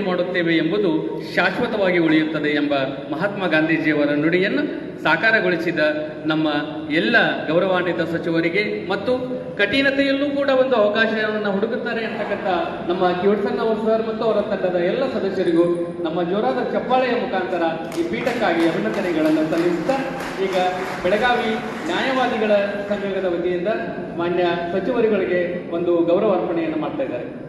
ಮಾಡುತ್ತೇವೆ ಎಂಬುದು ಶಾಶ್ವತವಾಗಿ ಉಳಿಯುತ್ತದೆ ಎಂಬ ಮಹಾತ್ಮ ಗಾಂಧೀಜಿಯವರ ನುಡಿಯನ್ನು ಸಾಕಾರಗೊಳಿಸಿದ ನಮ್ಮ ಎಲ್ಲ ಗೌರವಾನ್ವಿತ ಸಚಿವರಿಗೆ ಮತ್ತು ಕಠಿಣತೆಯಲ್ಲೂ ಕೂಡ ಒಂದು ಅವಕಾಶವನ್ನು ಹುಡುಕುತ್ತಾರೆ ಅಂತಕ್ಕಂಥ ನಮ್ಮ ಕಿವಟ್ಸನ್ ಅವರು ಸರ್ ಮತ್ತು ಅವರ ತಂಡದ ಎಲ್ಲ ಸದಸ್ಯರಿಗೂ ನಮ್ಮ ಜೋರಾದ ಚಪ್ಪಾಳೆಯ ಮುಖಾಂತರ ಈ ಪೀಠಕ್ಕಾಗಿ ಅಭಿನಂದನೆಗಳನ್ನು ಸಲ್ಲಿಸುತ್ತಾ ಈಗ ಬೆಳಗಾವಿ ನ್ಯಾಯವಾದಿಗಳ ಸಂಘದ ವತಿಯಿಂದ ಮಾನ್ಯ ಸಚಿವರುಗಳಿಗೆ ಒಂದು ಗೌರವ ಅರ್ಪಣೆಯನ್ನು ಮಾಡ್ತಾ ಇದ್ದಾರೆ.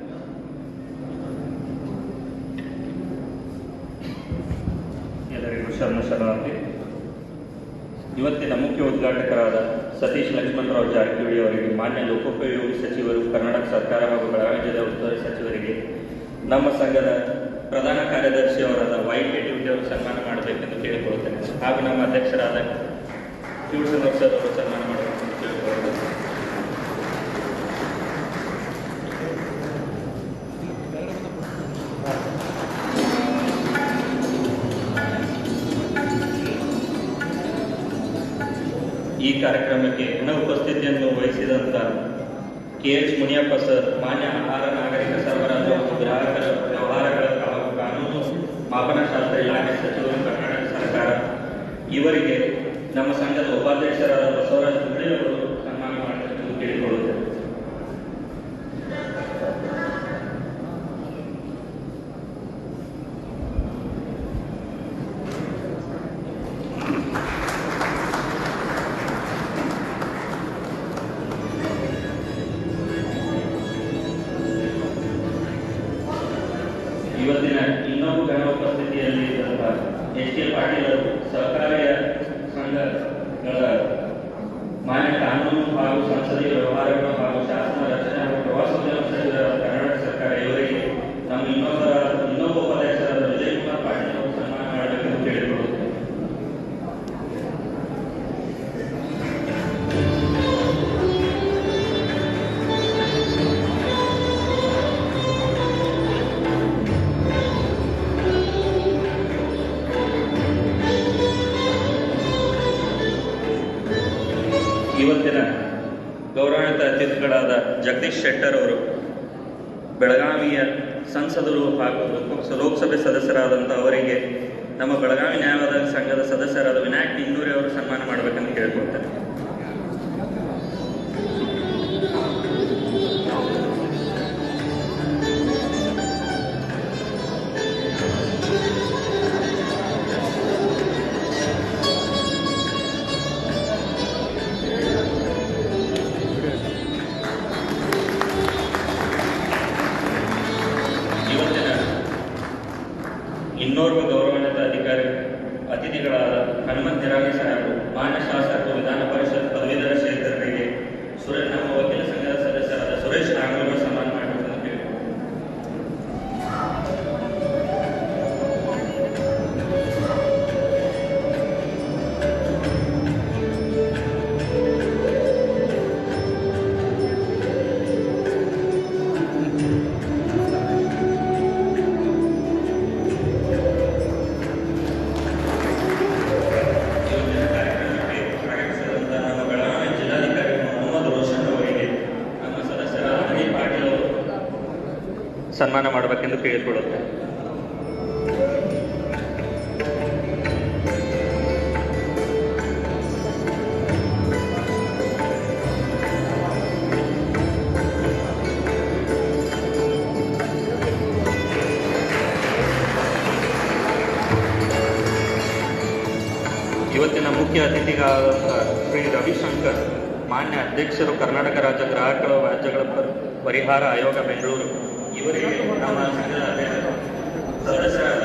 ಎಲ್ಲರಿಗೂ ಶರಣ ಶರಣಾರ್ಥಿ ಇವತ್ತಿನ ಮುಖ್ಯ ಉದ್ಘಾಟಕರಾದ ಸತೀಶ್ ಲಕ್ಷ್ಮಣರಾವ್ ಜಾರಕಿಹೊಳಿ ಅವರಿಗೆ, ಮಾನ್ಯ ಲೋಕೋಪಯೋಗಿ ಸಚಿವರು, ಕರ್ನಾಟಕ ಸರ್ಕಾರ ಹಾಗೂ ಬೆಳಗಾವಿ ಉಸ್ತುವಾರಿ ಸಚಿವರಿಗೆ, ನಮ್ಮ ಸಂಘದ ಪ್ರಧಾನ ಕಾರ್ಯದರ್ಶಿಯವರಾದ ವೈ ಕೆ ಅವರು ಸನ್ಮಾನ ಮಾಡಬೇಕೆಂದು ಕೇಳಿಕೊಳ್ಳುತ್ತೇನೆ. ಹಾಗೂ ನಮ್ಮ ಅಧ್ಯಕ್ಷರಾದ ಸರ್ ಅವರು ಸನ್ಮಾನ ಮಾಡಬೇಕೆಂದು ಈ ಕಾರ್ಯಕ್ರಮಕ್ಕೆ ಹಣ ಉಪಸ್ಥಿತಿಯನ್ನು ವಹಿಸಿದಂತ ಕೆ ಎಚ್ ಮುನಿಯಪ್ಪ ಸರ್, ಮಾನ್ಯ ಆಹಾರ ನಾಗರಿಕ ಸರಬರಾಜು ಮತ್ತು ಗ್ರಾಹಕರ ವ್ಯವಹಾರಗಳ ಹಾಗೂ ಕಾನೂನು ಮಾಪನಶಾಸ್ತ್ರ ಇಲಾಖೆ ಸಚಿವರು ಕರ್ನಾಟಕ ಸರ್ಕಾರ. ಇವರಿಗೆ ನಮ್ಮ ಸಂಘದ ಉಪಾಧ್ಯಕ್ಷರಾದ ಬಸವರಾಜ ಮಾನ್ಯ ಕಾನೂನು ಹಾಗೂ ಸಂಸದೀಯ ವ್ಯವಹಾರಗಳು ಹಾಗೂ ಶಾಸನ ರಚನೆ ಹಾಗೂ ಪ್ರವಾಸೋದ್ಯಮ ಸಚಿವರಾದ ಕರ್ನಾಟಕ ಸರ್ಕಾರ ಇವರಿಗೆ ನಮ್ಮ ಇನ್ನೊಬ್ಬ ಜಗದೀಶ್ ಶೆಟ್ಟರ್ ಅವರು ಬೆಳಗಾವಿಯ ಸಂಸದರು ಹಾಗೂ ಲೋಕಸಭೆ ಸದಸ್ಯರಾದಂಥ ಅವರಿಗೆ ನಮ್ಮ ಬೆಳಗಾವಿ ನ್ಯಾಯವಾದ ಸಂಘದ ಸದಸ್ಯರಾದ ವಿನಾಯಕ್ ಇನ್ನೂರೇ ಅವರು ಸನ್ಮಾನ ಮಾಡಬೇಕಂತ ಕೇಳ್ಕೊಳ್ತಾರೆ ಸನ್ಮಾನ ಮಾಡಬೇಕೆಂದು ಕೇಳಿಕೊಳ್ಳುತ್ತೆ. ಇವತ್ತಿನ ಮುಖ್ಯ ಅತಿಥಿಗಳಾದಂಥ ಶ್ರೀ ರವಿಶಂಕರ್, ಮಾನ್ಯ ಅಧ್ಯಕ್ಷರು ಕರ್ನಾಟಕ ರಾಜ್ಯ ಗ್ರಾಹಕರ ವ್ಯಾಜ್ಯಗಳ ಪರ್- ಪರಿಹಾರ ಆಯೋಗ ಬೆಂಗಳೂರು. ಇವರಿಗೆ ನಮ್ಮ ಸಂಘದ ಅಧ್ಯಕ್ಷ ಸದಸ್ಯರಾದ ಈರಣ್ಣ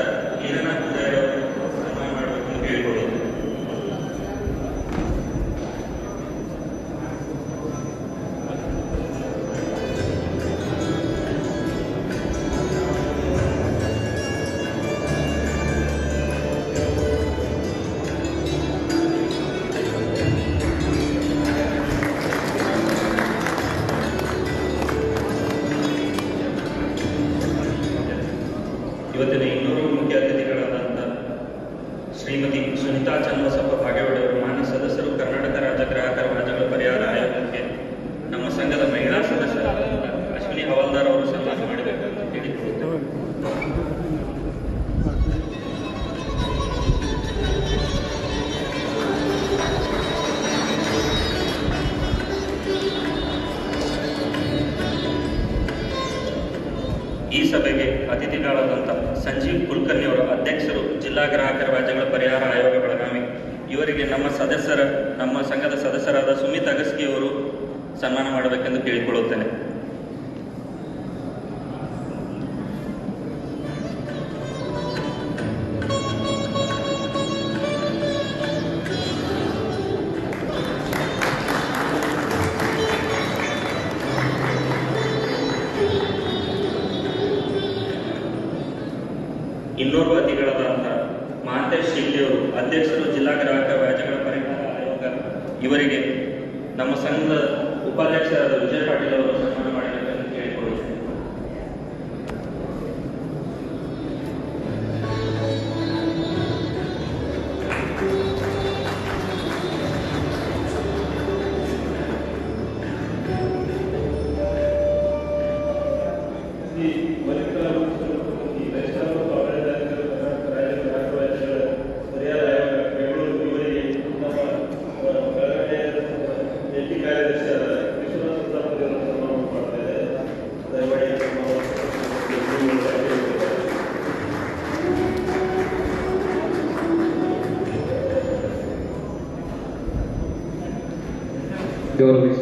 George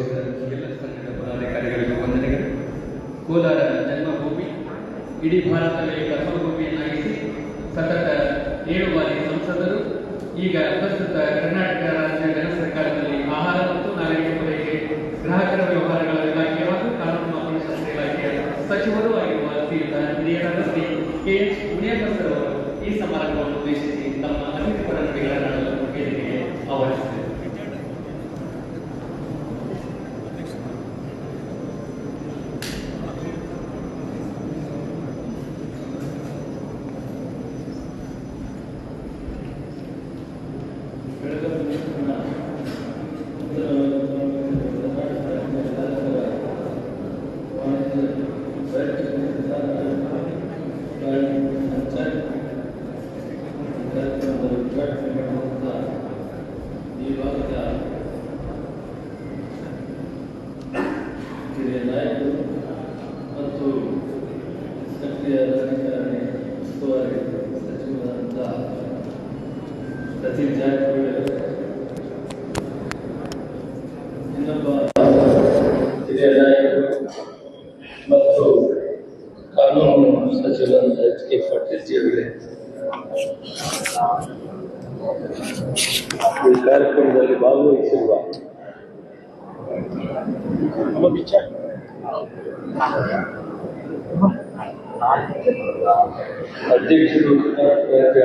ಅಧ್ಯಕ್ಷರು ರಾಜ್ಯ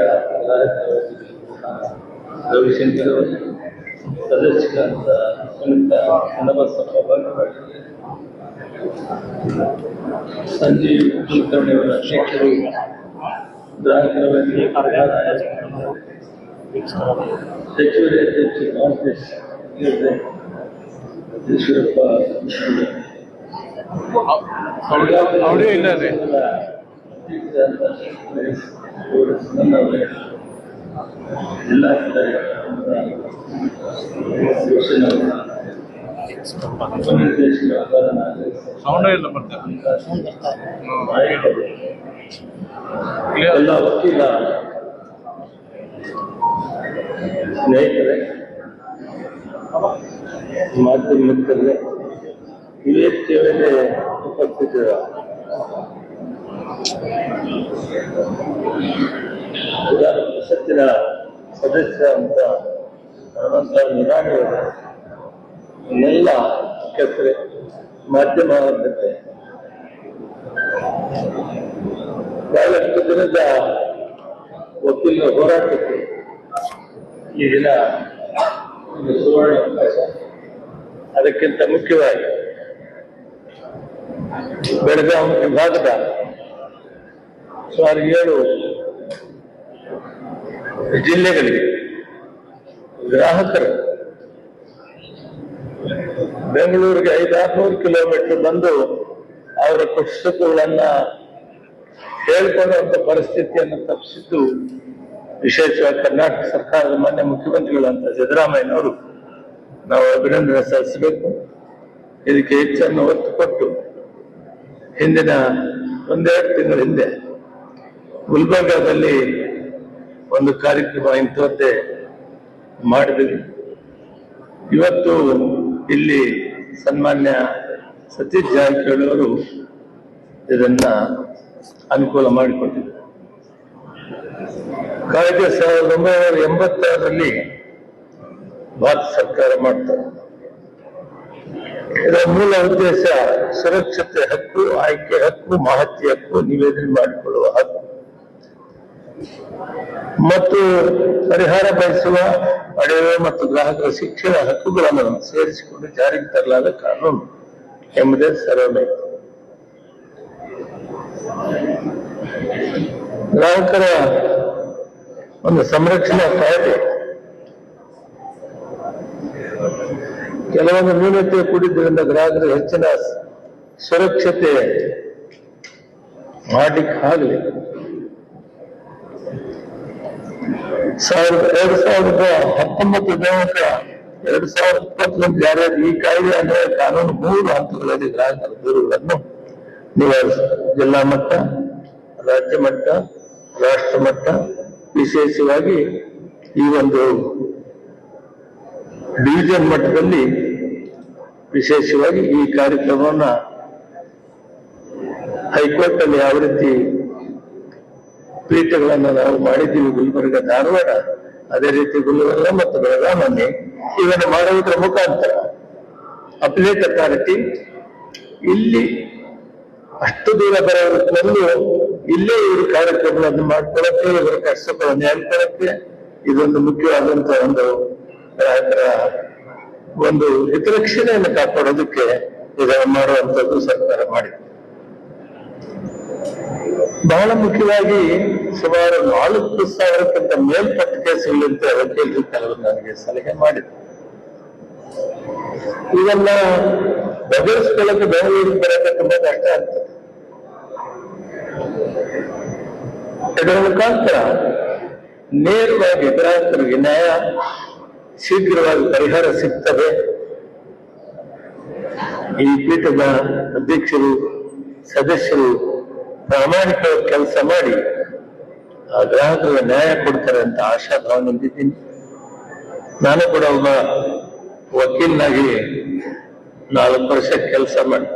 ರವಿಶಂಕರ್ ಅವರು ಸದಸ್ಯರಾದ ಸುನೀತ ಚನ್ನಬಸಪ್ಪ ಬಂಡವಾಳ ಸಂಜೀವ್ ಕುಲಕರ್ಣಿ ಅವರ ಅಧ್ಯಕ್ಷರು ಗ್ರಾಹಕರ ವ್ಯಾಜ್ಯ ಪರಿಹಾರ ಆಯೋಗ ಸಚಿವರೇ ಅಧ್ಯಕ್ಷ ಕಾಂಗ್ರೆಸ್ ಈಶ್ವರಪ್ಪ ಅವ್ರೇ ಇದ್ದಾರೆ. ಎಲ್ಲ ಸೌಂಡ್ ಇಲ್ಲ ಬರ್ತಾರೆ ಎಲ್ಲ ವಕೀಲ ಸ್ನೇಹಿತರೆ ಮಾಧ್ಯಮ ಮಿತ್ರರೇ ವೇದಿಕೆ ಮೇಲೆ ಉಪಸ್ಥಿತರ ವಿಧಾನ ಪರಿಷತ್ತಿನ ಸದಸ್ಯ ಅಂತ ಹನುಮಂತ ನಿರಾಣಿಯವರು ಎಲ್ಲ ಮಾಧ್ಯಮ ದಿನದ ಹೋರಾಟಕ್ಕೆ ಈ ದಿನ ಸುವರ್ಣ ಅವಕಾಶ. ಅದಕ್ಕಿಂತ ಮುಖ್ಯವಾಗಿ ಬೆಳಗಾವಿ ವಿಭಾಗದ ಸುಮಾರು ಏಳು ಜಿಲ್ಲೆಗಳಿಗೆ ಗ್ರಾಹಕರು ಬೆಂಗಳೂರಿಗೆ ಐದಾರ್ನೂರು ಕಿಲೋಮೀಟರ್ ಬಂದು ಅವರ ಪುಸ್ತಕಗಳನ್ನ ಹೇಳ್ಕೊಳ್ಳುವಂತ ಪರಿಸ್ಥಿತಿಯನ್ನು ತಪ್ಪಿಸಿದ್ದು ವಿಶೇಷವಾಗಿ ಕರ್ನಾಟಕ ಸರ್ಕಾರದ ಮಾನ್ಯ ಮುಖ್ಯಮಂತ್ರಿಗಳಂತ ಸಿದ್ದರಾಮಯ್ಯನವರು. ನಾವು ಅಭಿನಂದನೆ ಸಲ್ಲಿಸಬೇಕು. ಇದಕ್ಕೆ ಹೆಚ್ಚನ್ನು ಒತ್ತು ಕೊಟ್ಟು ಹಿಂದಿನ ಒಂದೆರಡು ತಿಂಗಳ ಹಿಂದೆ ಗುಲ್ಬರ್ಗಾದಲ್ಲಿ ಒಂದು ಕಾರ್ಯಕ್ರಮ ಇಂಥದ್ದೇ ಮಾಡಿದ್ವಿ. ಇವತ್ತು ಇಲ್ಲಿ ಸನ್ಮಾನ್ಯ ಸತೀಶ್ ಜಾರಕಿಹೊಳಿ ಇದನ್ನ ಅನುಕೂಲ ಮಾಡಿಕೊಟ್ಟಿದ್ದಾರೆ ಕಾಯ್ದೆ ಸಾವಿರದ ಒಂಬೈನೂರ ಎಂಬತ್ತಾರರಲ್ಲಿ ಭಾರತ ಸರ್ಕಾರ ಮಾಡ್ತಾರೆ ಇದರ ಮೂಲ ಉದ್ದೇಶ ಸುರಕ್ಷತೆ ಹಕ್ಕು, ಆಯ್ಕೆ ಹಕ್ಕು, ಮಾಹಿತಿ ಹಕ್ಕು, ನಿವೇದನೆ ಮಾಡಿಕೊಳ್ಳುವ ಹಕ್ಕು. ಮತ್ತು ಪರಿಹಾರ ಬಯಸುವ ಪಡೆಯುವ ಮತ್ತು ಗ್ರಾಹಕರ ಶಿಕ್ಷಣ ಹಕ್ಕುಗಳನ್ನು ಸೇರಿಸಿಕೊಂಡು ಜಾರಿಗೆ ತರಲಾದ ಕಾನೂನು ಎಂಬುದೇ ಸರ್ವಮಯ ಗ್ರಾಹಕರ ಒಂದು ಸಂರಕ್ಷಣಾ ಕಾಯ್ದೆ. ಕೆಲವೊಂದು ನ್ಯೂನತೆ ಕೂಡಿದ್ದರಿಂದ ಗ್ರಾಹಕರು ಹೆಚ್ಚಿನ ಸುರಕ್ಷತೆ ಮಾಡಲಿಕ್ಕಾಗಲಿ ಸಾವಿರದ ಎರಡು ಸಾವಿರದ ಹತ್ತೊಂಬತ್ತು ದಿನಾಂಕ ಎರಡು ಸಾವಿರದ ಇಪ್ಪತ್ತೊಂದು ಜಾರಿ ಈ ಕಾಯ್ದೆ ಅಂದ್ರೆ ಕಾನೂನು ಮೂರು ಹಂತಗಳಲ್ಲಿ ಗ್ರಾಹಕರ ದೂರುಗಳನ್ನು ನಿವಾರಿಸುತ್ತದೆ ಜಿಲ್ಲಾ ಮಟ್ಟ, ರಾಜ್ಯ ಮಟ್ಟ, ರಾಷ್ಟ್ರ ಮಟ್ಟ ವಿಶೇಷವಾಗಿ ಈ ಒಂದು ಡಿವಿಜನ್ ಮಟ್ಟದಲ್ಲಿ ವಿಶೇಷವಾಗಿ ಈ ಕಾರ್ಯಕ್ರಮವನ್ನ ಹೈಕೋರ್ಟ್ ಅಲ್ಲಿ ಯಾವ ರೀತಿ ಪೀಠಗಳನ್ನ ನಾವು ಮಾಡಿದ್ದೀವಿ ಗುಲ್ಬರ್ಗ ಧಾರವಾಡ, ಅದೇ ರೀತಿ ಗುಲ್ಬರ್ಗ ಮತ್ತು ಬೆಳಗಾವಲ್ಲಿ ಇವನ್ನು ಮಾಡುವುದರ ಮುಖಾಂತರ ಅಪ್ಲೇಟ್ ಅಥಾರಿಟಿ ಇಲ್ಲಿ ಅಷ್ಟು ದೂರ ಬರೋದಕ್ಕೂ ಇಲ್ಲೇ ಇವರು ಕಾರ್ಯಕ್ರಮಗಳನ್ನು ಮಾಡ್ಕೊಳಕ್ಕೆ, ಇವರ ಕಷ್ಟಗಳನ್ನು ಹೇಳ್ಕೊಳ್ಳಕ್ಕೆ ಇದೊಂದು ಮುಖ್ಯವಾದಂತ ಒಂದು ಗ್ರಾಹಕರ ಒಂದು ಹಿತರಕ್ಷಣೆಯನ್ನು ಕಾಪಾಡೋದಕ್ಕೆ ಇದನ್ನು ಮಾಡುವಂತದ್ದು ಸರ್ಕಾರ ಮಾಡಿದೆ. ಬಹಳ ಮುಖ್ಯವಾಗಿ ಸುಮಾರು ನಾಲ್ಕು ಸಾವಿರಕ್ಕಿಂತ ಮೇಲ್ಪಟ್ಟ ಕೇಸುಗಳಿಂದ ವಕೀಲರು ಕೆಲವರು ನನಗೆ ಸಲಹೆ ಮಾಡಿದ್ರು. ಇವೆಲ್ಲ ಬಗೆಹರಿಸ್ಕೊಳ್ಳಕ್ಕೆ ಬೆಂಗಳೂರಿಗೆ ಬರೋಕೆ ತುಂಬಾ ಕಷ್ಟ ಆಗ್ತದೆ. ಇದರ ಮುಖಾಂತರ ನೇರವಾಗಿ ಗ್ರಾಹಕರಿಗೆ ನ್ಯಾಯ ಶೀಘ್ರವಾಗಿ ಪರಿಹಾರ ಸಿಗ್ತದೆ. ಈ ಪೀಠದ ಅಧ್ಯಕ್ಷರು, ಸದಸ್ಯರು ಪ್ರಾಮಾಣಿಕ ಕೆಲಸ ಮಾಡಿ, ಆ ಗ್ರಾಹಕರಿಗೆ ನ್ಯಾಯ ಕೊಡ್ತಾರೆ ಅಂತ ಆಶಾಭಾವನೆ ಹೊಂದಿದ್ದೀನಿ ನಾನು ಕೂಡ ಒಬ್ಬ ವಕೀಲನಾಗಿ ನಾಲ್ಕು ವರ್ಷ ಕೆಲಸ ಮಾಡಿ.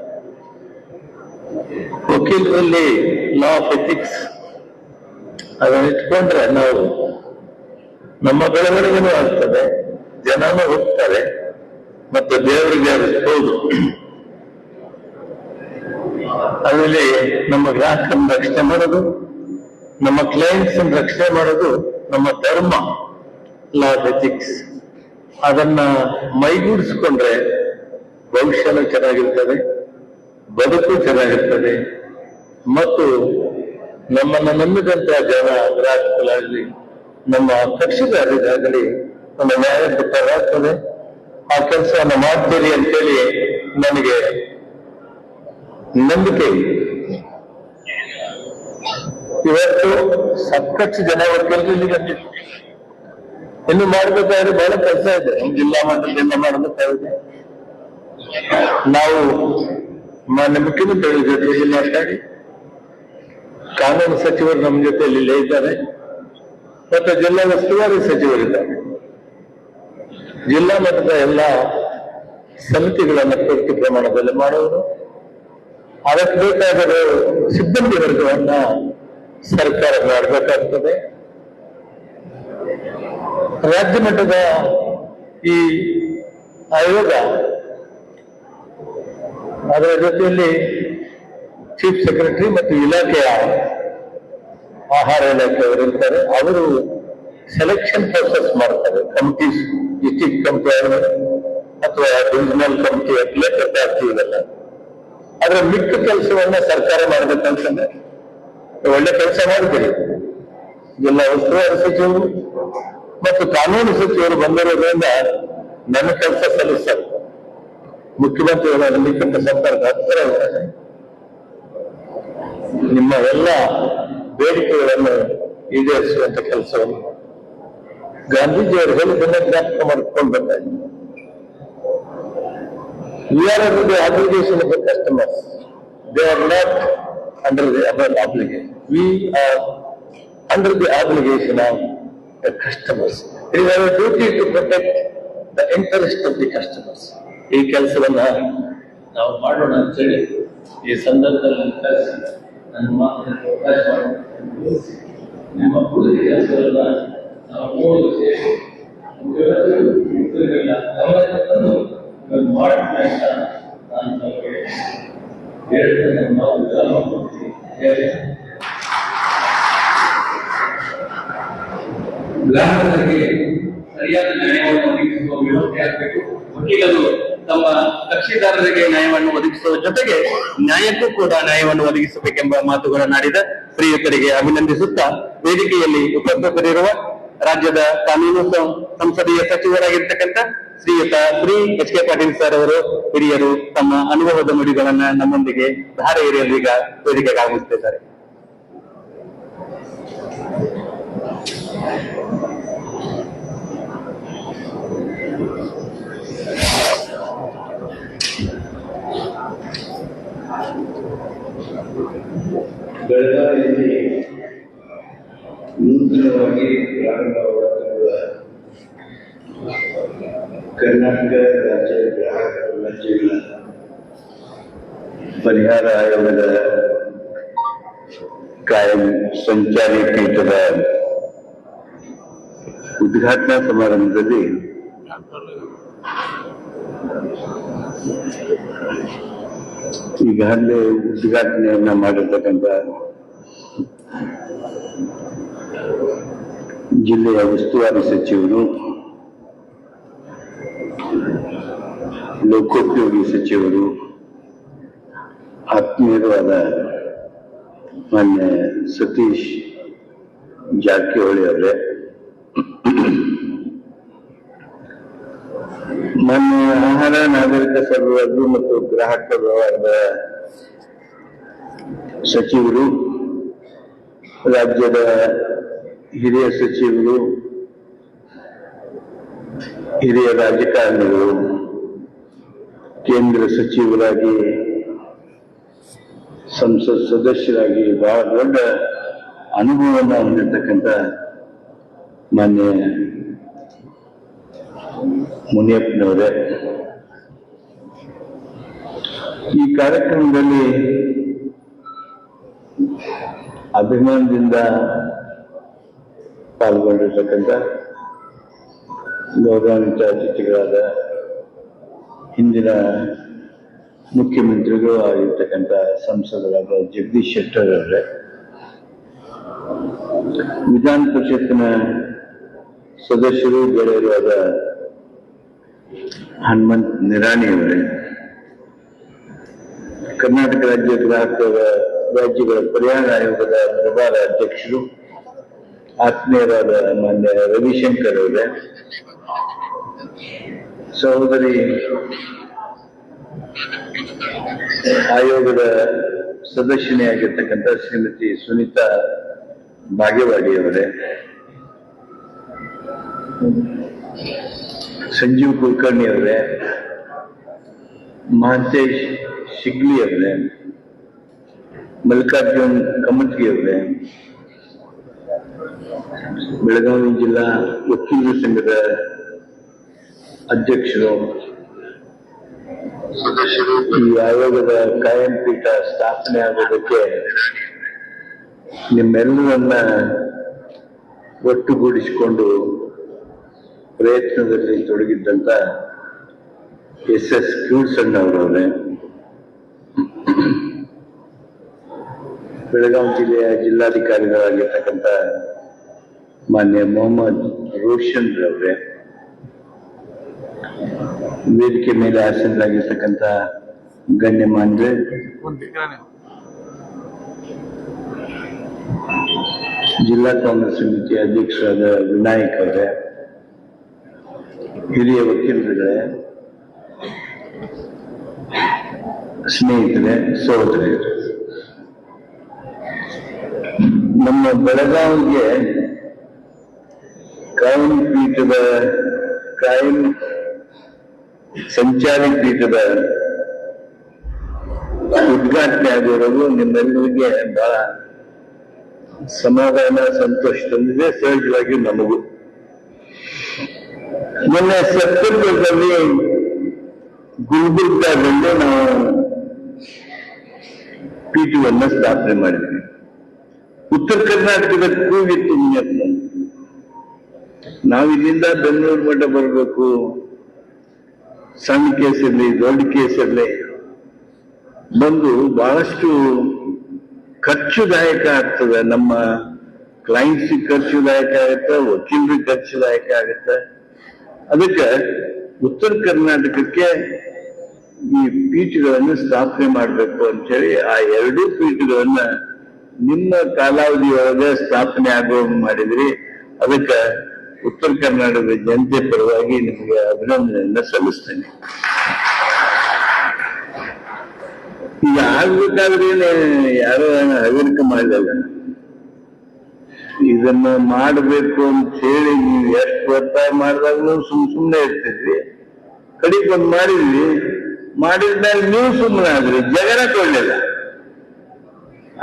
ವಕೀಲರಲ್ಲಿ ಲಾ ಆಫ್ ಎಥಿಕ್ಸ್ ಅದನ್ನ ಇಟ್ಕೊಂಡ್ರೆ ನಾವು ನಮ್ಮ ಬೆಳವಣಿಗೆನೂ ಆಗ್ತದೆ, ಜನನೂ ಹೋಗ್ತಾರೆ, ಮತ್ತೆ ದೇವರಿಗೆ ಅದು ಹೌದು. ಅದರಲ್ಲಿ ನಮ್ಮ ಗ್ರಾಹಕರನ್ನ ರಕ್ಷಣೆ ಮಾಡೋದು, ನಮ್ಮ ಕ್ಲೈಂಟ್ಸ್ ರಕ್ಷಣೆ ಮಾಡೋದು, ನಮ್ಮ ಧರ್ಮ ಲಾಸ್ ಎಥಿಕ್ಸ್ ಅದನ್ನ ಮೈಗೂಡಿಸ್ಕೊಂಡ್ರೆ ಭವಿಷ್ಯನೂ ಚೆನ್ನಾಗಿರ್ತದೆ, ಬದುಕು ಚೆನ್ನಾಗಿರ್ತದೆ. ಮತ್ತು ನಮ್ಮನ್ನು ನಂಬಿದಂತ ಜನ ಗ್ರಾಹಕರಾಗಲಿ, ನಮ್ಮ ಕಕ್ಷಿದಾರರಾಗಲಿ ನಮ್ಮ ನ್ಯಾಯ ಗೊತ್ತಾಗ್ತದೆ ಆ ಕೆಲಸವನ್ನು ಮಾಡ್ತೀರಿ ಅಂತೇಳಿ ನನಗೆ ನಂಬಿಕೆ. ಇವತ್ತು ಸಾಕಷ್ಟು ಜನ ಇಲ್ಲಿ ಬಂದಿದ್ರು ಇನ್ನು ಮಾಡ್ಬೇಕಾದ್ರೆ ಬಹಳ ಕೆಲಸ ಇದೆ. ಜಿಲ್ಲಾ ಮಟ್ಟದಿಂದ ಮಾಡಬೇಕಾಗಿದೆ ನಾವು ಮಾನ್ಯ ಮುಖ್ಯಮಂತ್ರಿಗಳ ಜೊತೆಯಲ್ಲಿ ಮಾತಾಡಿ ಕಾನೂನು ಸಚಿವರು ನಮ್ಮ ಜೊತೆಯಲ್ಲಿ ಇಲ್ಲೇ ಇದ್ದಾರೆ. ಮತ್ತು ಜಿಲ್ಲಾ ಉಸ್ತುವಾರಿ ಸಚಿವರಿದ್ದಾರೆ ಜಿಲ್ಲಾ ಮಟ್ಟದ ಎಲ್ಲ ಸಮಿತಿಗಳನ್ನು ಪೂರ್ತಿ ಪ್ರಮಾಣದಲ್ಲಿ ಮಾಡುವುದು. ಅದಕ್ಕೆ ಬೇಕಾದ ಸಿಬ್ಬಂದಿ ವರ್ಗವನ್ನ ಸರ್ಕಾರ ಮಾಡಬೇಕಾಗ್ತದೆ. ರಾಜ್ಯ ಮಟ್ಟದ ಈ ಆಯೋಗ ಅದರ ಜೊತೆಯಲ್ಲಿ ಚೀಫ್ ಸೆಕ್ರೆಟರಿ ಮತ್ತು ಇಲಾಖೆಯ ಆಹಾರ ಇಲಾಖೆಯವರಿರ್ತಾರೆ ಅವರು ಸೆಲೆಕ್ಷನ್ ಪ್ರೊಸೆಸ್ ಮಾಡ್ತಾರೆ. ಕಮಿಟೀಸ್ ಡಿಸ್ಟಿಕ್ ಕಮಿಟಿ ಅಥವಾ ಡಿವಿಷನಲ್ ಕಮಿಟಿ ಅಥಾರಿಟಿ ಇವೆಲ್ಲ. ಅದರ ಮಿಕ್ಕ ಕೆಲಸವನ್ನ ಸರ್ಕಾರ ಮಾಡ್ಬೇಕಂತಂದ್ರೆ ಒಳ್ಳೆ ಕೆಲಸ ಮಾಡ್ತೀರಿ ಎಲ್ಲ ಉಸ್ತುವಾರಿ ಸಚಿವರು ಮತ್ತು ಕಾನೂನು ಸಚಿವರು ಬಂದಿರೋದ್ರಿಂದ ನನ್ನ ಕೆಲಸ ಸಲ್ಲಿಸ್ತಾರೆ. ಮುಖ್ಯಮಂತ್ರಿಗಳ ನಿಕಟ ಸರ್ಕಾರದ ಹತ್ತಿರ ನಿಮ್ಮ ಎಲ್ಲ ಬೇಡಿಕೆಗಳನ್ನು ಈಡೇರಿಸುವಂತ ಕೆಲಸವನ್ನು ಗಾಂಧೀಜಿಯವರು ಹೇಳಿದ್ದನ್ನ ಜ್ಞಾಪಕ ಮಾಡಿಕೊಂಡು ಇದ್ದೀನಿ We are the aggregation of the customers. They are not under the above obligation. We are under the obligation of the customers. It is our duty to protect the interest of the customers. ಈ ಕೆಲಸವನ್ನ ನಾವು ಮಾಡೋಣ ಅಂತೇಳಿ ಈ ಸಂದರ್ಭದಲ್ಲಿ ಕರೆಸಿ ನನ್ನ ಮಾತನ್ನು ಅವಕಾಶ ಮಾಡಿ ನಿಮ್ಮ ಪೂರ್ತಿ ಕೆಲಸವನ್ನ ನಾವು ನೋಡೋದಕ್ಕೆ ಇವತ್ತು ಮಾಡೋಣ ಅಂತ ನಾನು ತಮಗೆ ಹೇಳ್ತೇನೆ ನಾವು ವಿರಾಮ ಗ್ರಾಹಕರಿಗೆ ಸರಿಯಾದ ನ್ಯಾಯವನ್ನು ಒದಗಿಸುವ ವ್ಯವಸ್ಥೆ ಆಗಬೇಕು ವಕೀಲರು ತಮ್ಮ ಕಕ್ಷಿದಾರರಿಗೆ ನ್ಯಾಯವನ್ನು ಒದಗಿಸುವ ಜೊತೆಗೆ ನ್ಯಾಯಕ್ಕೂ ಕೂಡ ನ್ಯಾಯವನ್ನು ಒದಗಿಸಬೇಕೆಂಬ ಮಾತುಗಳನ್ನಾಡಿದ ಶ್ರೀಯುತರಿಗೆ ಅಭಿನಂದಿಸುತ್ತಾ, ವೇದಿಕೆಯಲ್ಲಿ ಉಪಸ್ಥಿತರಿರುವ ರಾಜ್ಯದ ಕಾನೂನು ಸಂಸದೀಯ ಸಚಿವರಾಗಿರ್ತಕ್ಕಂಥ ಶ್ರೀಯುತ Shri H K Patil sir ಅವರು ಹಿರಿಯರು ತಮ್ಮ ಅನುಭವದ ನುಡಿಗಳನ್ನ ನಮ್ಮೊಂದಿಗೆ ಧಾರೆ ಹಿರಿಯರು ಈಗ ವೇದಿಕೆಗೆ ಆಗಮಿಸುತ್ತಿದ್ದಾರೆ ಬೆಳಗಾವಿಯಲ್ಲಿ ನೂತನವಾಗಿ ಪ್ರಾರಂಭವಾಗುತ್ತಿರುವ ಕರ್ನಾಟಕ ರಾಜ್ಯ ಗ್ರಾಹಕರ ವ್ಯಾಜ್ಯಗಳ ಪರಿಹಾರ ಆಯೋಗದ ಕಾಯಂ ಸಂಚಾರಿ ಪೀಠದ ಉದ್ಘಾಟನಾ ಸಮಾರಂಭದಲ್ಲಿ ಈಗಾಗಲೇ ಉದ್ಘಾಟನೆಯನ್ನ ಮಾಡಿರ್ತಕ್ಕಂಥ ಜಿಲ್ಲೆಯ ಉಸ್ತುವಾರಿ ಸಚಿವರು ಲೋಕೋಪಯೋಗಿ ಸಚಿವರು ಆತ್ಮೀಯರು ಆದ ಮಾನ್ಯ ಸತೀಶ್ ಜಾರಕಿಹೊಳಿ ಅವರೇ. ಮಾನ್ಯ ಆಹಾರ, ನಾಗರಿಕ ಸರಬರಾಜು ಮತ್ತು ಗ್ರಾಹಕ ವ್ಯವಹಾರದ ಸಚಿವರು, ರಾಜ್ಯದ ಹಿರಿಯ ಸಚಿವರು ಹಿರಿಯ ರಾಜಕಾರಣಿಗಳು ಕೇಂದ್ರ ಸಚಿವರಾಗಿ, ಸಂಸತ್ ಸದಸ್ಯರಾಗಿ ಬಹಳ ದೊಡ್ಡ ಅನುಭವವನ್ನು ಹೊಂದಿರತಕ್ಕಂಥ ಮಾನ್ಯ ಮುನಿಯಪ್ಪನವರೇ. ಈ ಕಾರ್ಯಕ್ರಮದಲ್ಲಿ ಅಭಿಮಾನದಿಂದ ಪಾಲ್ಗೊಂಡಿರ್ತಕ್ಕಂಥ ಗೌರವಾನ್ವಿತ ಅತಿಥಿಗಳಾದ ಹಿಂದಿನ ಮುಖ್ಯಮಂತ್ರಿಗಳು ಆಗಿರ್ತಕ್ಕಂಥ ಸಂಸದರಾದ ಜಗದೀಶ್ ಶೆಟ್ಟರ್ ಅವರೇ. ವಿಧಾನ ಪರಿಷತ್ತಿನ ಸದಸ್ಯರು, ಗೆಳೆಯರು ಆದ ಹನುಮಂತ್ ನಿರಾಣಿ ಅವರೇ. ಕರ್ನಾಟಕ ರಾಜ್ಯ ಗ್ರಾಹಕರ ರಾಜ್ಯಗಳ ಪರಿಹಾರ ಆಯೋಗದ ಪ್ರಭಾರ ಅಧ್ಯಕ್ಷರು ಆತ್ಮೀಯರಾದ ಮಾನ್ಯ ರವಿಶಂಕರ್ ಅವರೇ. ಸಹೋದರಿ, ಆಯೋಗದ ಸದಸ್ಯನಿಯಾಗಿರ್ತಕ್ಕಂಥ ಶ್ರೀಮತಿ ಸುನೀತಾ ಬಾಗೇವಾಡಿ ಅವರೇ. ಸಂಜೀವ್ ಕುಲಕರ್ಣಿ ಅವರೇ. ಮಹಂತೇಶ್ ಶಿಗ್ಲಿ ಅವರೇ. ಮಲ್ಲಿಕಾರ್ಜುನ್ ಕಮತ್ಗಿ ಅವರೇ. ಬೆಳಗಾವಿ ಜಿಲ್ಲಾ ವಕೀಲರ ಸಂಘದ ಅಧ್ಯಕ್ಷರು ಈ ಆಯೋಗದ ಕಾಯಂ ಪೀಠ ಸ್ಥಾಪನೆ ಆಗೋದಕ್ಕೆ ನಿಮ್ಮೆಲ್ಲರನ್ನ ಒಟ್ಟುಗೂಡಿಸಿಕೊಂಡು ಪ್ರಯತ್ನದಲ್ಲಿ ತೊಡಗಿದ್ದಂತ ಎಸ್ ಎಸ್ ಕ್ಯೂಡ್ಸಣ್ಣ ಅವರವರೇ ಬೆಳಗಾವಿ ಜಿಲ್ಲೆಯ ಜಿಲ್ಲಾಧಿಕಾರಿಗಳಾಗಿರ್ತಕ್ಕಂಥ ಮಾನ್ಯ ಮೊಹಮ್ಮದ್ ರೋಷನ್ ರವರೇ ವೇದಿಕೆ ಮೇಲೆ ಆಸೀನರಾಗಿರ್ತಕ್ಕಂಥ ಗಣ್ಯಮಾನ್ರೆ ಜಿಲ್ಲಾ ಕಾಂಗ್ರೆಸ್ ಸಮಿತಿ ಅಧ್ಯಕ್ಷರಾದ ವಿನಾಯಕ್ ಅವರೇ ಹಿರಿಯ ವಕೀಲರುಗಳೇ ಸ್ನೇಹಿತರೆ ಸಹೋದರಿಯರು. ನಮ್ಮ ಬೆಳಗಾವಿಗೆ ಕಾಯಂ ಪೀಠದ ಕಾಯಿನ್ ಸಂಚಾರಿ ಪೀಠದ ಉದ್ಘಾಟನೆ ಆಗಿರೋದು ನಿಮ್ಮೆಲ್ಲರಿಗೆ ಬಹಳ ಸಮಾಧಾನ, ಸಂತೋಷ ತಂದಿದೆ, ಸಹಜವಾಗಿ ನಮಗೂ. ಮೊನ್ನೆ ಸೆಪ್ಟೆಂಬರ್ದಲ್ಲಿ ಗುಲ್ಬರ್ಗಾದಲ್ಲಿ ನಾವು ಪೀಠವನ್ನು ಸ್ಥಾಪನೆ ಮಾಡಿದ್ವಿ. ಉತ್ತರ ಕರ್ನಾಟಕದ ಕೂಗಿತ್ತು ನಿಯತ್ನ ನಾವು ಇಲ್ಲಿಂದ ಬೆಂಗಳೂರು ಮಠ ಬರಬೇಕು. ಸಣ್ಣ ಕೇಸ್ ಇರಲಿ, ದೊಡ್ಡ ಕೇಸ್ ಇರಲಿ. ಬಂದು ಬಹಳಷ್ಟು ಖರ್ಚುದಾಯಕ ಆಗ್ತದೆ. ನಮ್ಮ ಕ್ಲೈಂಟ್ಸಿಗೆ ಖರ್ಚುದಾಯಕ ಆಗುತ್ತೆ, ವಕೀಲರಿಗೆ ಖರ್ಚುದಾಯಕ ಆಗುತ್ತೆ. ಅದಕ್ಕೆ ಉತ್ತರ ಕರ್ನಾಟಕಕ್ಕೆ ಈ ಪೀಠಗಳನ್ನು ಸ್ಥಾಪನೆ ಮಾಡಬೇಕು ಅಂತೇಳಿ ಆ ಎರಡೂ ಪೀಠಗಳನ್ನ ನಿಮ್ಮ ಕಾಲಾವಧಿಯೊಳಗೆ ಸ್ಥಾಪನೆ ಆಗೋ ಮಾಡಿದ್ರಿ. ಅದಕ್ಕೆ ಉತ್ತರ ಕರ್ನಾಟಕದ ಜನತೆ ಪರವಾಗಿ ನಿಮಗೆ ಅಭಿನಂದನೆಯನ್ನ ಸಲ್ಲಿಸ್ತೇನೆ. ಈಗ ಆಗ್ಬೇಕಾದ್ರೆ ಯಾರೋ ಹಗರಿಕೆ ಮಾಡಿದಾಗ ಇದನ್ನ ಮಾಡಬೇಕು ಅಂತ ಹೇಳಿ ನೀವು ಎಷ್ಟು ಒತ್ತಾಯ ಮಾಡಿದಾಗಲೂ ಸುಮ್ ಸುಮ್ಮನೆ ಇರ್ತಿದ್ವಿ. ಕಡಿಗೆ ಒಂದು ಮಾಡಿದ್ವಿ. ಮಾಡಿದ್ಮೇಲೆ ನೀವು ಸುಮ್ಮನೆ ಆದ್ರಿ, ಜಗನ ಕೊಡ್ಲಿಲ್ಲ.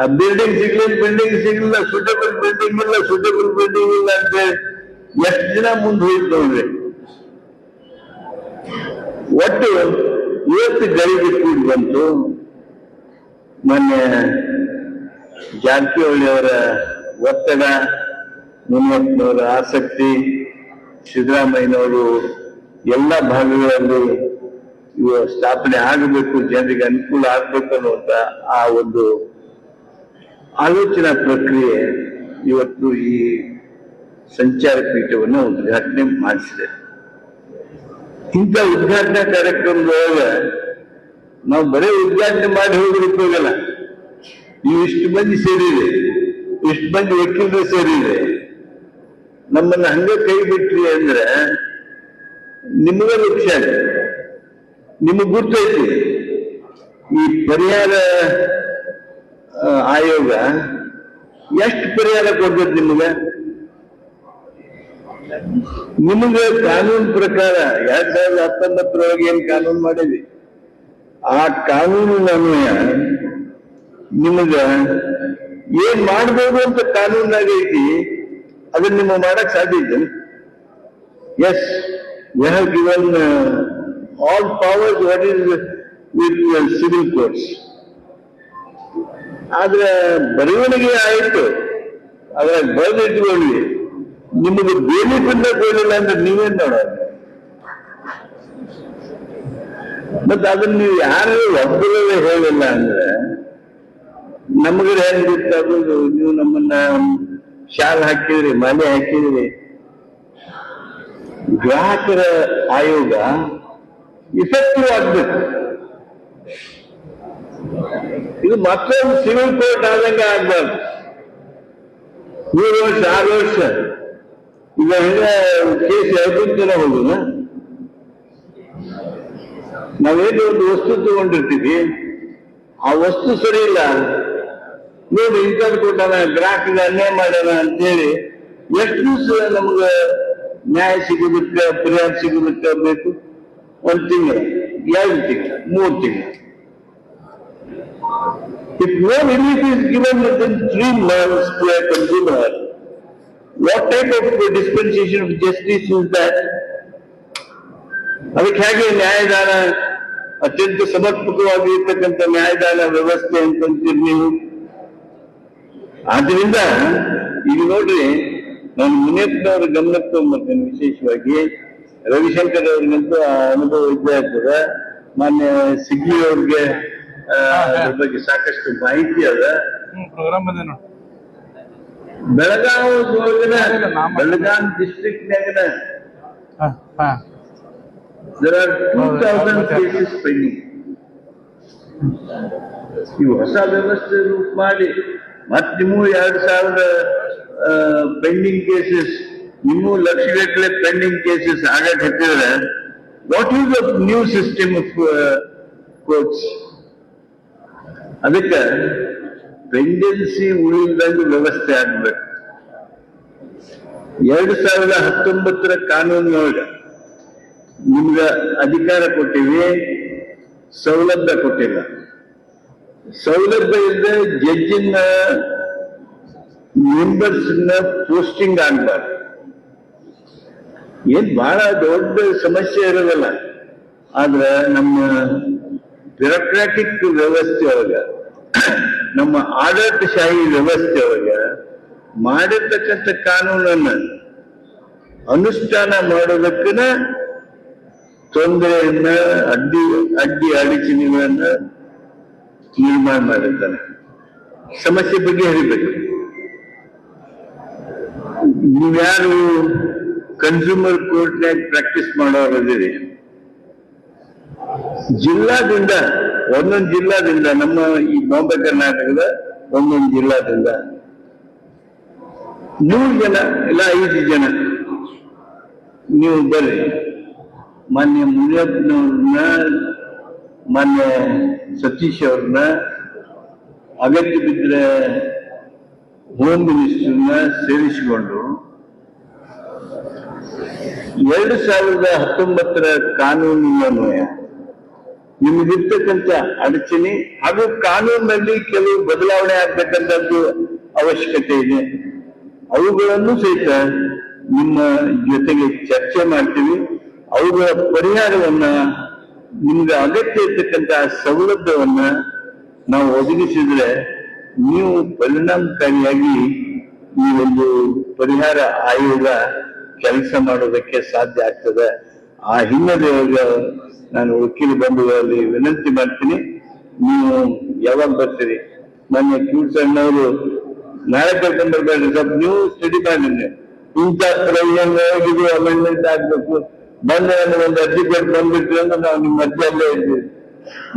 ಆ ಬಿಲ್ಡಿಂಗ್ ಸಿಗ್ಲಿಲ್ಲ ಬಿಲ್ಡಿಂಗ್ ಸಿಗ್ಲಿಲ್ಲ ಸುಟೇಬಲ್ ಬಿಲ್ಡಿಂಗ್ ಇಲ್ಲ ಸುಟೇಬಲ್ ಬಿಲ್ಡಿಂಗ್ ಇಲ್ಲ ಅಂತ ಹೇಳಿ. ಎಷ್ಟು ದಿನ ಮುಂದೆ ಹೋಯ್ತು ಒಟ್ಟು ಇವತ್ತು ಗರಿಬಿಟ್ಟು ಬಂತು. ಮೊನ್ನೆ ಜಾರಕಿಹೊಳಿಯವರ ಒತ್ತಡ ಮುನಿಯಪ್ಪನವರ ಆಸಕ್ತಿ, ಸಿದ್ದರಾಮಯ್ಯನವರು ಎಲ್ಲ ಭಾಗಗಳಲ್ಲಿ ಇವ ಸ್ಥಾಪನೆ ಆಗಬೇಕು, ಜನರಿಗೆ ಅನುಕೂಲ ಆಗ್ಬೇಕು ಅನ್ನುವಂತ ಆ ಒಂದು ಆಲೋಚನಾ ಪ್ರಕ್ರಿಯೆ ಇವತ್ತು ಈ ಸಂಚಾರ ಪೀಠವನ್ನು ಉದ್ಘಾಟನೆ ಮಾಡಿಸಿದೆ. ಇಂಥ ಉದ್ಘಾಟನಾ ಕಾರ್ಯಕ್ರಮದೊಳಗೆ ನಾವು ಬರೀ ಉದ್ಘಾಟನೆ ಮಾಡಿ ಹೋಗ್ಲಿಕ್ಕೆ ಹೋಗಲ್ಲ. ನೀವು ಇಷ್ಟು ಮಂದಿ ಸೇರಿದೆ ಇಷ್ಟು ಮಂದಿ ವಕೀಲರು ಸೇರಿದೆ ನಮ್ಮನ್ನು ಹಂಗೆ ಕೈ ಬಿಟ್ರಿ ಅಂದ್ರೆ ನಿಮಗ ಲಕ್ಷ್ಯ ನಿಮಗ್ ಗೊತ್ತೈತಿ ಈ ಪರಿಹಾರ ಆಯೋಗ ಎಷ್ಟು ಪರಿಹಾರ ಕೊಡ್ಬೇಕು ನಿಮಗ? ನಿಮಗೆ ಕಾನೂನು ಪ್ರಕಾರ ಎರಡ್ ಸಾವಿರದ ಹತ್ತೊಂಬತ್ತರೊಳಗೆ ಏನ್ ಕಾನೂನು ಮಾಡಿದ್ವಿ ಆ ಕಾನೂನಿನ ಅನ್ವಯ ನಿಮಗ ಏನ್ ಮಾಡ್ಬೋದು ಅಂತ ಕಾನೂನಾಗ ಐತಿ, ಅದನ್ನ ನಿಮ್ಮ ಮಾಡಕ್ ಸಾಧ್ಯ ಇದೆ as we have given all powers what is with civil courts ಆದ್ರೆ ಬರವಣಿಗೆ ಆಯ್ತು, ಅದ್ರಾಗ ಬರೆದಿಟ್ಕೊಳ್ಳಿ. ನಿಮಗೆ ಬೇಲಿಫಿಂದ ಬೇಲಿಲ್ಲ ಅಂದ್ರೆ ನೀವೇನ್ ನೋಡೋದು ಮತ್ತೆ ಅದನ್ನ ನೀವು ಯಾರು ಒಬ್ಬರಲ್ಲೇ ಹೇಳಿಲ್ಲ ಅಂದ್ರೆ ನಮಗೆ ಹೆಂಗಿತ್ತು ನೀವು ನಮ್ಮನ್ನ ಶಾಲ್ ಹಾಕಿದ್ರಿ, ಮನೆ ಹಾಕಿದ್ರಿ. ಗ್ರಾಹಕರ ಆಯೋಗ ಇಫೆಕ್ಟಿವ್ ಆಗ್ಬೇಕು. ಇದು ಮತ್ತೊಂದು ಸಿವಿಲ್ ಕೋರ್ಟ್ ಆದಂಗೆ ಆಗ್ಬಾರ್ದು. ಮೂರು ವರ್ಷ, ಆರು ವರ್ಷ. ಈಗ ಕೇಸ್ ಎರಡು ಜನ ನಾವೇನು ಒಂದು ವಸ್ತು ತಗೊಂಡಿರ್ತೀವಿ? ಆ ವಸ್ತು ಸರಿ ಇಲ್ಲ. ನೋಡಿ ಇಂಥದ್ದು ಕೊಟ್ಟಾನ ಗ್ರಾಹಕರಿಗೆ ಅನ್ಯಾಯ ಮಾಡ್ಯಾನ ಅಂತೇಳಿ ಎಷ್ಟು ದಿವಸ ನಮ್ಗೆ ನ್ಯಾಯ ಸಿಗೋದಕ್ಕೆ ಪರಿಹಾರ ಸಿಗೋದಕ್ಕೆ ಬೇಕು? ಒಂದು ತಿಂಗಳು ಎರಡು ತಿಂಗಳು ಮೂರು ತಿಂಗಳು. It no is given three months to a consumer, what type of dispensation of justice is that? ಅದಕ್ಕೆ ಹೇಗೆ ನ್ಯಾಯದಾನ ಅತ್ಯಂತ ಸಮರ್ಪಕವಾಗಿ ಇರ್ತಕ್ಕಂಥ ನ್ಯಾಯದಾನ ವ್ಯವಸ್ಥೆ ಅಂತಂತೀರಿ ನೀವು? ಆದ್ರಿಂದ ಈಗ ನೋಡ್ರಿ, ನಾನು ಮುನಿಯಪ್ಪನವರ ಗಮನಕ್ಕೆ ತಗೊಂಡ್ಬರ್ತೇನೆ ವಿಶೇಷವಾಗಿ ರವಿಶಂಕರ್ ಅವ್ರಿಗಂತೂ ಆ ಅನುಭವ ಇದ್ದೇ ಇರ್ತದೆ ಮಾನ್ಯ ಸಿಗ್ಲಿ ಅವ್ರಿಗೆ ಬಗ್ಗೆ ಸಾಕಷ್ಟು ಮಾಹಿತಿ ಅದ. ಪ್ರೋಗ್ರಾಮ್ ಬೆಳಗಾವಿ ಬೆಳಗಾಂ ಡಿಸ್ಟ್ರಿಕ್ಟ್ನಾಗನ ಹಾ ಹಾ. There are two thousand cases pending. ಇವು ಹೊಸ ವ್ಯವಸ್ಥೆ ರೂಪ ಮಾಡಿ ಮತ್ ನಿಮ್ಮ ಎರಡ್ ಸಾವಿರ ಪೆಂಡಿಂಗ್ ಕೇಸಸ್ ನಿಮ್ಮ ಲಕ್ಷಗಟ್ಟಲೆ ಪೆಂಡಿಂಗ್ ಕೇಸಸ್ ಆಗಕ್ ಹತ್ತಿದ್ರೆ what is the new system of courts ಅದಕ್ಕೆ ಪೆಂಡೆನ್ಸಿ ಉಳಿದಂಗೆ ವ್ಯವಸ್ಥೆ ಆಗ್ಬೇಕು. ಎರಡ್ ಸಾವಿರದ ಹತ್ತೊಂಬತ್ತರ ಕಾನೂನಿನೊಳಗೆ ನಿಮ್ಗ ಅಧಿಕಾರ ಕೊಟ್ಟಿವಿ, ಸೌಲಭ್ಯ ಕೊಟ್ಟಿಲ್ಲ. ಸೌಲಭ್ಯ ಇಲ್ಲದೆ ಜಡ್ಜಿನ ಮೆಂಬರ್ಸ್ ಪೋಸ್ಟಿಂಗ್ ಆಗ್ಬಾರ್ದು. ಏನ್ ಬಹಳ ದೊಡ್ಡ ಸಮಸ್ಯೆ ಇರೋದಲ್ಲ. ಆದ್ರೆ ನಮ್ಮ ಬ್ಯೂರೋಕ್ರಾಟಿಕ್ ವ್ಯವಸ್ಥೆ ಒಳಗ ನಮ್ಮ ಆಡಳಿತಶಾಹಿ ವ್ಯವಸ್ಥೆ ಒಳಗೆ ಮಾಡಿರ್ತಕ್ಕಂಥ ಕಾನೂನನ್ನ ಅನುಷ್ಠಾನ ಮಾಡೋದಕ್ಕನ ತೊಂದರೆಯನ್ನ ಅಡ್ಡಿ ಅಡ್ಡಿ ಅಡಚಣೆಗಳನ್ನ ನಿರ್ಮಾಣ ಮಾಡಿರ್ತಾನೆ. ಸಮಸ್ಯೆ ಬಗ್ಗೆ ಹೇಳಬೇಕು. ನೀವ್ಯಾರು ಕನ್ಸ್ಯೂಮರ್ ಕೋರ್ಟ್ನಾಗ ಪ್ರಾಕ್ಟೀಸ್ ಮಾಡೋರಿದ್ದೀರಿ ಜಿಲ್ಲಾದಿಂದ ಒಂದೊಂದು ಜಿಲ್ಲಾದಿಂದ ನಮ್ಮ ಈ ಬಾಂಬೆ ಕರ್ನಾಟಕದ ಒಂದೊಂದು ಜಿಲ್ಲಾದಿಂದ ನೂರು ಜನ, ಇಲ್ಲ ಐದು ಜನ. ನೀವು ಬರ್ರಿ. ಮಾನ್ಯ ಮುನಿಯಪ್ಪನವ್ರನ್ನ, ಮಾನ್ಯ ಸತೀಶ್ ಅವ್ರನ್ನ, ಅಗತ್ಯ ಬಿದ್ದರೆ ಹೋಮ್ ಮಿನಿಸ್ಟರ್ನ ಸೇರಿಸಿಕೊಂಡು ಎರಡು ಸಾವಿರದ ಹತ್ತೊಂಬತ್ತರ ಕಾನೂನಿನನ್ವಯ ನಿಮಗಿರ್ತಕ್ಕಂಥ ಅಡಚಣೆ ಹಾಗೂ ಕಾನೂನಿನಲ್ಲಿ ಕೆಲವು ಬದಲಾವಣೆ ಆಗ್ತಕ್ಕಂಥದ್ದು ಅವಶ್ಯಕತೆ ಇದೆ. ಅವುಗಳನ್ನು ಸಹಿತ ನಿಮ್ಮ ಜೊತೆಗೆ ಚರ್ಚೆ ಮಾಡ್ತೀವಿ. ಅವುಗಳ ಪರಿಹಾರವನ್ನ ನಿಮ್ಗೆ ಅಗತ್ಯ ಇರ್ತಕ್ಕಂಥ ಸೌಲಭ್ಯವನ್ನ ನಾವು ಒದಗಿಸಿದ್ರೆ ನೀವು ಪರಿಣಾಮಕಾರಿಯಾಗಿ ಈ ಒಂದು ಪರಿಹಾರ ಆಯೋಗ ಕೆಲಸ ಮಾಡೋದಕ್ಕೆ ಸಾಧ್ಯ ಆಗ್ತದೆ. ಆ ಹಿನ್ನೆಲೆಯಲ್ಲಿ ನಾನು ವಕೀಲ ಬಂಧುಗಳಲ್ಲಿ ವಿನಂತಿ ಮಾಡ್ತೀನಿ. ನೀವು ಯಾವಾಗ ಬರ್ತೀರಿ? ನನ್ನ ಕ್ಯೂಟ್ಸ್ ಅಣ್ಣವರು ನಾಳೆ ಕರ್ಕೊಂಡು ಬರ್ಬೇಡ್ರಿ. ಸ್ವಲ್ಪ ನೀವು ಸ್ಟಡಿ ಮಾಡಿ. ಇಂಥ ಪ್ರಯೋಜನ ಇದು ಅಮೆಂಡ್ಮೆಂಟ್ ಆಗ್ಬೇಕು? ಬಂದ ಒಂದು ಅರ್ಜಿ ಕೊಟ್ಟು ಬಂದ್ಬಿಟ್ರಿ ಅಂದ್ರೆ ನಾವು ನಿಮ್ಮ ಮಧ್ಯಲ್ಲೇ ಇದ್ದೀವಿ.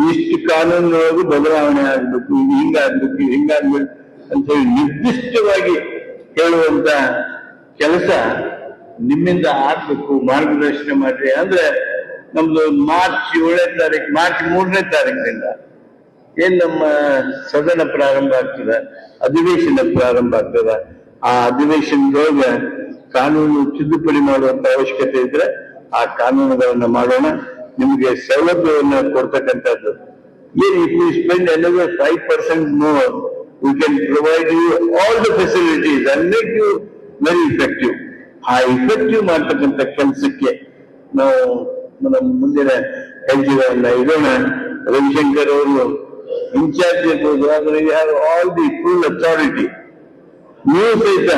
ಇಷ್ಟು ಕಾನೂನಿನೊಳಗೆ ಬದಲಾವಣೆ ಆಗ್ಬೇಕು. ಇದು ಹಿಂಗಾಗ್ಬೇಕು ಹಿಂಗಾಗ್ಬೇಕು ಅಂತ ಹೇಳಿ ನಿರ್ದಿಷ್ಟವಾಗಿ ಹೇಳುವಂತ ಕೆಲಸ ನಿಮ್ಮಿಂದ ಆಗ್ಬೇಕು, ಮಾರ್ಗದರ್ಶನ ಮಾಡ್ರಿ ಅಂದ್ರೆ ನಮ್ದು ಮಾರ್ಚ್ ಏಳನೇ ತಾರೀಕು ಮಾರ್ಚ್ ಮೂರನೇ ತಾರೀಕಿನಿಂದ ಏನ್ ನಮ್ಮ ಸದನ ಪ್ರಾರಂಭ ಆಗ್ತದ, ಅಧಿವೇಶನ ಪ್ರಾರಂಭ ಆಗ್ತದ. ಆ ಅಧಿವೇಶನದೊಳಗ ಕಾನೂನು ತಿದ್ದುಪಡಿ ಮಾಡುವಂತ ಅವಶ್ಯಕತೆ ಇದ್ರೆ ಆ ಕಾನೂನುಗಳನ್ನ ಮಾಡೋಣ. ನಿಮಗೆ ಸೌಲಭ್ಯವನ್ನ ಕೊಡ್ತಕ್ಕಂಥದ್ದು. ಏನ್ if you spend another five percent more we can provide you all the facilities and make you very effective ಆ ಇಫೆಕ್ಟಿವ್ ಮಾಡ್ತಕ್ಕಂಥ ಕೆಲಸಕ್ಕೆ ನಾವು ನಮ್ಮ ಮುಂದಿನ ಹೆಜ್ಜೆಗಳನ್ನ ಇಡೋಣ ರವಿಶಂಕರ್ ಅವರು ಇನ್ಚಾರ್ಜ್ ಇರ್ಬೋದು have all the full authority ನೀವು ಸಹಿತ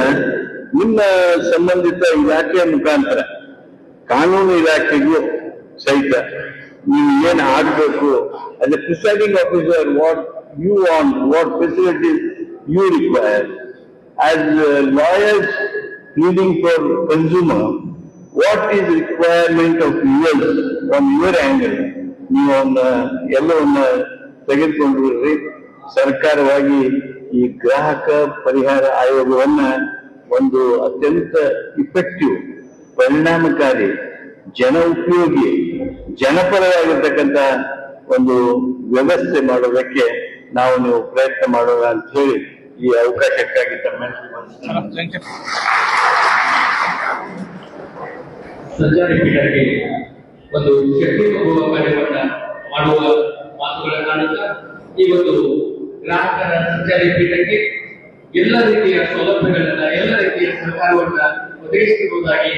ನಿಮ್ಮ ಸಂಬಂಧಿತ ಇಲಾಖೆಯ ಮುಖಾಂತರ ಕಾನೂನು ಇಲಾಖೆಗೂ ಸಹಿತ ನೀವು ಏನ್ ಆಗಬೇಕು ಅದ presiding officer what you want what facilities you require as lawyers pleading for consumer, what is requirement of yours from your angle? ನೀವು ಅವನ್ನ ಎಲ್ಲವನ್ನ ತೆಗೆದುಕೊಂಡಿರ್ರಿ ಸರ್ಕಾರವಾಗಿ ಈ ಗ್ರಾಹಕ ಪರಿಹಾರ ಆಯೋಗವನ್ನ ಒಂದು ಅತ್ಯಂತ ಇಫೆಕ್ಟಿವ್ ಪರಿಣಾಮಕಾರಿ, ಜನ ಉಪಯೋಗಿ, ಜನಪರವಾಗಿರ್ತಕ್ಕಂಥ ಒಂದು ವ್ಯವಸ್ಥೆ ಮಾಡೋದಕ್ಕೆ ನಾವು ನೀವು ಪ್ರಯತ್ನ ಮಾಡೋಣ ಅಂತ ಹೇಳಿ ಈ ಅವಕಾಶಕ್ಕಾಗಿ ತಮ್ಮೆಲ್ಲರಿಗೂ ಸಂಚಾರಿ ಪೀಠಕ್ಕೆ ಒಂದು ಶಕ್ತಿ ತುಂಬುವ ಕಾರ್ಯವನ್ನ ಮಾಡುವ ಮಾತುಗಳನ್ನಾಡುತ್ತಾ ಈ ಒಂದು ಗ್ರಾಹಕರ ಸಂಚಾರಿ ಪೀಠಕ್ಕೆ ಎಲ್ಲ ರೀತಿಯ ಸೌಲಭ್ಯಗಳನ್ನ, ಎಲ್ಲ ರೀತಿಯ ಸಹಕಾರವನ್ನ ಒದಗಿಸಿರುವುದಾಗಿ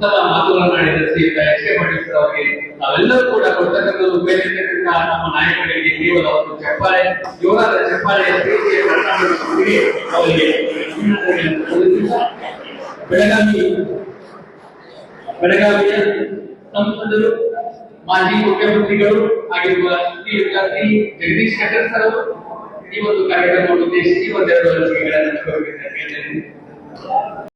ಉತ್ತಮ ಎಚ್ ಕೆ ಪಾಟೀಲ್ ಸರ್ ಅವರಿಗೆ ನಾವೆಲ್ಲರೂ ಕೂಡ ಕೊಡ್ತಕ್ಕಂಥದ್ದು ಬೇರೆತಕ್ಕಂಥ ನಮ್ಮ ನಾಯಕರಿಗೆ ಕೇವಲ ಒಂದು ಚಪ್ಪಾಳೆ, ಜೋರಾದ ಚಪ್ಪಾಳೆಯ ಪ್ರೀತಿಯ ಕರ್ನಾಟಕದೊಂದಿಗೆ ಅವರಿಗೆ ಬೆಳಗಾವಿ, ಬೆಳಗಾವಿಯ ಸಂಸದರು, ಮಾಜಿ ಮುಖ್ಯಮಂತ್ರಿಗಳು ಆಗಿರುವ ಶ್ರೀ ಜಗದೀಶ್ ಶೆಟ್ಟರ್ ಸರ್ ಅವರು ಈ ಒಂದು ಕಾರ್ಯಕ್ರಮವನ್ನು ಉದ್ದೇಶಿಸಿ ಒಂದೆರಡು ಅನಿಸಿಕೆಗಳನ್ನು